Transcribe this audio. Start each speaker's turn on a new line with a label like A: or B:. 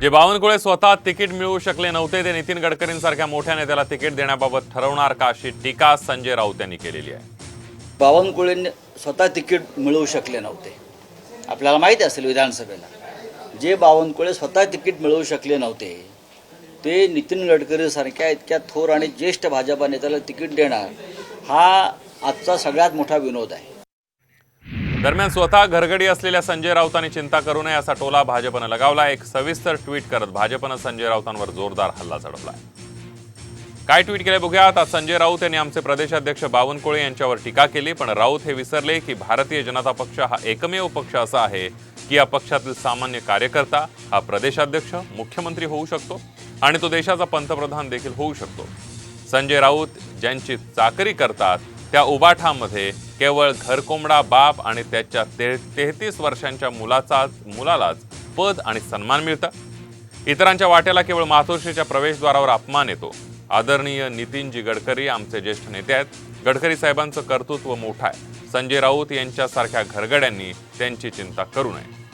A: जे बावनकुळे स्वतः तिकीट मिळवू शकले नव्हते ते नितीन गडकरींसारख्या मोठ्या नेत्याला तिकीट देण्याबाबत ठरवणार का अशी टीका संजय राऊत यांनी केलेली आहे?
B: बावनकुळेंनी स्वतः तिकीट मिळवू शकले नव्हते. आपल्याला माहिती असेल विधानसभेला. जे बावनकुळे स्वतः तिकीट मिळवू शकले नव्हते ते नितीन गडकरीसारख्या इतक्या थोर आणि ज्येष्ठ भाजपा नेत्याला तिकीट देणार हा आजचा सगळ्यात मोठा विनोद आहे.
A: दरम्यान स्वतः घरगडी असलेल्या संजय राऊतांनी चिंता करू नये असा टोला भाजपनं लगावला. एक सविस्तर ट्विट करत भाजपनं संजय राऊतांवर जोरदार हल्ला चढवलाय काय ट्विट केले बघूयात. आज संजय राऊत यांनी आमचे प्रदेशाध्यक्ष बावनकुळे यांच्यावर टीका केली पण राऊत हे विसरले की भारतीय जनता पक्ष हा एकमेव पक्ष असा आहे की या पक्षातील सामान्य कार्यकर्ता हा प्रदेशाध्यक्ष मुख्यमंत्री होऊ शकतो आणि तो देशाचा पंतप्रधान देखील होऊ शकतो. संजय राऊत ज्यांची चाकरी करतात त्या उबाठामध्ये केवळ घरकोंबडा बाप आणि त्याच्या ते तेहतीस वर्षांच्या मुलाचाच मुलालाच पद आणि सन्मान मिळतं. इतरांच्या वाट्याला केवळ मातोश्रीच्या प्रवेशद्वारावर अपमान येतो. आदरणीय नितीनजी गडकरी आमचे ज्येष्ठ नेते आहेत. गडकरी साहेबांचं कर्तृत्व मोठं आहे. संजय राऊत यांच्यासारख्या घरगड्यांनी त्यांची चिंता करू नये.